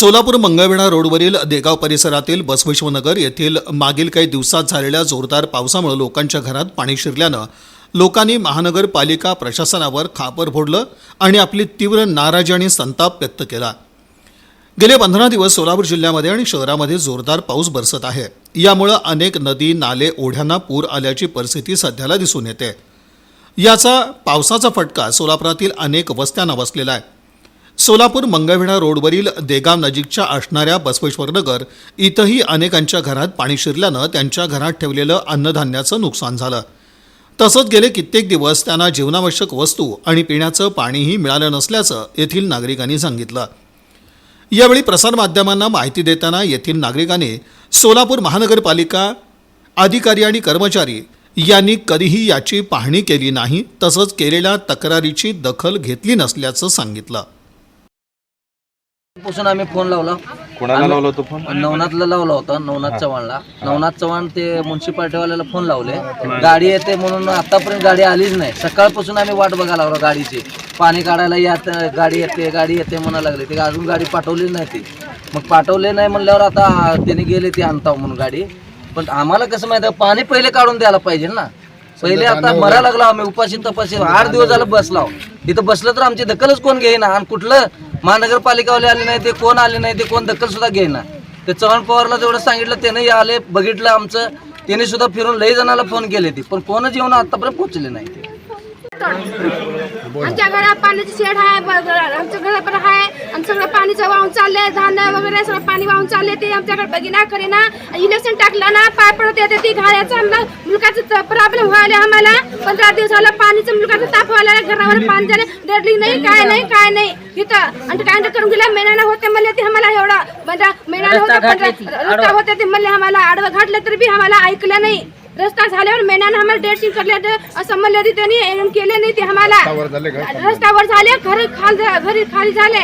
सोलापूर मंगळवेढा रोडवरील देगाव परिसरातील बसविश्वनगर येथील मागील काही दिवसात झालेल्या जोरदार पावसामुळे लोकांच्या घरात पाणी शिरल्यानं लोकांनी महानगरपालिका प्रशासनावर खापर फोडलं आणि आपली तीव्र नाराजी आणि संताप व्यक्त केला. गेले पंधरा दिवस सोलापूर जिल्ह्यामध्ये आणि शहरामध्ये जोरदार पाऊस बरसत आहे. यामुळं अनेक नदी नाले ओढ्यांना पूर आल्याची परिस्थिती सध्याला दिसून येते. याचा पावसाचा फटका सोलापुरातील अनेक वस्त्यांना बसलेला आहे. सोलापूर मंगळवेढा रोडवरील देगाव नजीकच्या असणाऱ्या बसवेश्वरनगर इथंही अनेकांच्या घरात पाणी शिरल्यानं त्यांच्या घरात ठेवलेलं अन्नधान्याचं नुकसान झालं. तसंच गेले कित्येक दिवस त्यांना जीवनावश्यक वस्तू आणि पिण्याचं पाणीही मिळालं नसल्याचं येथील नागरिकांनी सांगितलं. यावेळी प्रसारमाध्यमांना माहिती देताना येथील नागरिकांनी सोलापूर महानगरपालिका अधिकारी आणि कर्मचारी यांनी कधीही याची पाहणी केली नाही तसंच केलेल्या तक्रारीची दखल घेतली नसल्याचं सांगितलं. पासून आम्ही फोन लावला. कोणाला लावला होता फोन? नवनाथला लावला होता नवनाथ चव्हाणला नवनाथ चव्हाण ते म्युन्सिपाल्टीवाल्याला फोन लावले. गाडी येते म्हणून आतापर्यंत गाडी आलीच नाही. सकाळपासून आम्ही वाट बघायला लागलो गाडीची. पाणी काढायला यात गाडी येते गाडी येते म्हणा लागले. ते अजून गाडी पाठवलीच नाही ती. मग पाठवले नाही म्हणल्यावर आता त्याने गेले ते आणता म्हणून गाडी. पण आम्हाला कसं माहिती पाणी पहिले काढून द्यायला पाहिजे ना. पहिले आता मरा लागला आम्ही उपाशी तपाशी. आठ दिवस झालं बसलाव इथं बसलं तर आमची दखलच कोण घेईना. आणि कुठलं महानगरपालिकावाले आले नाही ते कोण आले नाही ते कोण दखल सुद्धा घेईना. ते चव्हाण पवारला जेवढं सांगितलं त्याने आले बघितलं आमचं. त्याने सुद्धा फिरून लई जणांना फोन केले ते. पण कोणच येऊन आतापर्यंत पोहोचले नाही ते. आमच्या घरात पाण्याची शेड आहे आमच्या घरात पण आहे. आणि सगळं पाणीचं वाहून चाललंय धान्य वगैरे सगळं पाणी वाहून चाललंय. ते आमच्याकडे बघिना करेना. इलेक्शन टाकलं ना पाय पडत येते ती घालायचं आम्हाला मुलगाचं प्रॉब्लेम व्हायला आम्हाला. पंधरा दिवस झालं पाणीचं मुलगाचं ताप व्हायला घरावर पाणी झालं. डेडली नाही काय नाही काय नाही. इथं आणि काय करून गेल्या महिन्यानं होते म्हणले ते आम्हाला एवढा म्हणजे महिन्यानं होते रस्ता होते ते म्हणले आम्हाला आडवं घातलं तरी बी आम्हाला ऐकलं नाही. रस्ता झाल्यावर मेनानं आम्हाला असं म्हणले होते त्यांनी केले नाही ते आम्हाला. रस्त्यावर झाले घर खाल घरी खाली झाले.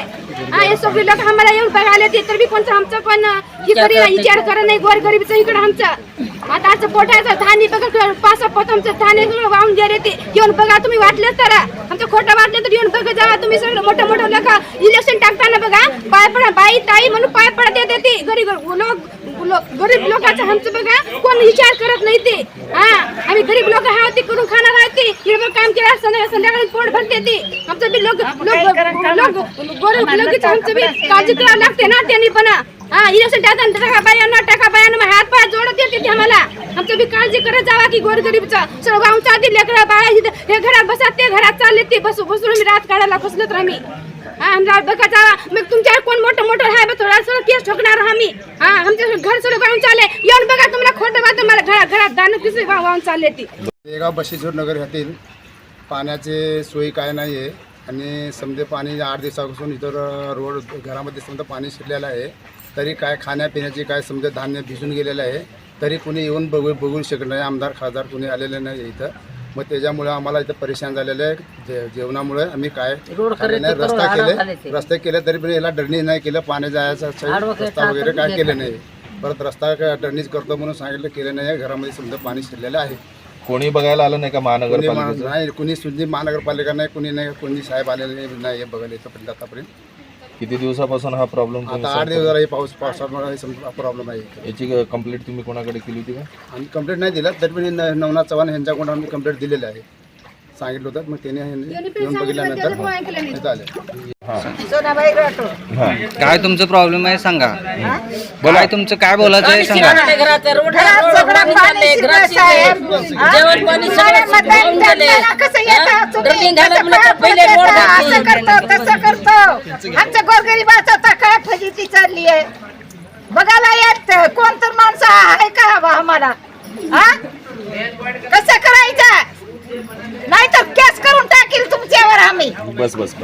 हा, सगळे लोक आम्हाला येऊन बघायला ते तर बी कोणतं आमचं पण इकडे विचार करा नाही गोर गरीबचं इकडं आमचं. आता आमचं पोटाचं धान्य बघा पाच पोत आमचं धान्य सगळं वाहून गेले ते. येऊन बघा तुम्ही वाटलं तर. आमचं खोटं वाटलं तर येऊन बघा जावा तुम्ही सगळं मोठं मोठं लोक इलेक्शन टाकताना बघा पाय पडा बाई ताई म्हणून पाय पडत येते ती. गरीब लोक लोक- गरीब लोकांचं आमचं बघा कोण विचार करत नाही ते. हा आम्ही गरीब लोक आहोत ते करून खाणार आहोत ते. हिरवं काम केलं संध्याकाळी संध्याकाळी पोट भरते ते. आमचं बी लोक लोक लोक गरीब लोकच आमचं बी काळजी करावं लागते ना त्यांनी पण. हा इलेक्शन टाकताना टाका बायांना टाका बायांना हात पाय जोडत येते ते आम्हाला आमचं बी काळजी करत जावा की गोरगरीबचा सगळं वाहून चालते बाळा इथं हे घरात बसत ते घरात चालले ते बसू बसून मी रात काढायला बसलो तर आम्ही. हा आमचा बघा जावा. मग तुमच्या कोण मोठं मोठं आहे थोडा सगळं केस ठोकणार आम्ही. हा आमच्या घर सगळं वाहून चालले. येऊन बघा तुम्हाला खोटं बा तुम्हाला घरात घरात दान किती वाहून चालले ती. देगाव बशेश्वर नगर येथील पाण्याचे सोयी काय नाही आहे आणि समजे पाणी आठ दिवसापासून इतर रोड घरामध्ये समजा पाणी शिरलेलं आहे. तरी काय खाण्यापिण्याची काय समजा धान्य भिजून गेलेलं आहे. तरी कुणी येऊन बघू बघू शकत नाही. आमदार खासदार कुणी आलेले नाही आहे इथं. मग त्याच्यामुळे आम्हाला इथं परेशान झालेलं आहे. जे जेवणामुळे आम्ही काय नाही रस्ता केले रस्ते केले तरी पण याला डरणी नाही केलं पाणी जायचं रस्ता वगैरे काय केलं नाही. परत रस्ता काय डरणीच करतो म्हणून सांगितलं केलं नाही. आहे घरामध्ये समजा पाणी शिरलेलं आहे. कोणी बघायला आलं नाही का कुणी मा- महानगरपालिकेचं नाही कुणी सुद्धी महानगरपालिका नाही कुणी नाही कुणी साहेब आलेले नाही बघायला इथंपर्यंत आतापर्यंत. किती दिवसापासून हा प्रॉब्लेम आता आठ दिवस झाला हे पाऊस पावसामुळे प्रॉब्लेम आहे. याची कंप्लेंट तुम्ही कोणाकडे केली होती का? आम्ही कंप्लेंट नाही दिला तरी पण नवनाथ चव्हाण यांच्याकडून आम्ही कंप्लेंट दिलेली आहे. सांगितलं होतं मग त्याने हे येऊन बघितल्यानंतर काय तुमचं प्रॉब्लेम आहे सांगा. काय तुमचं काय बोलायचं आहे सांगा. असं करतो तसं करतो. आमच्या गोरगरीबाचं आता काय फजिती चालली आहे. बघायला येत कोण तर माणसं आहे का बा आम्हाला? हा? कसं नाही नाहीतर केस करून टाकील तुमच्यावर आम्ही. बस बस.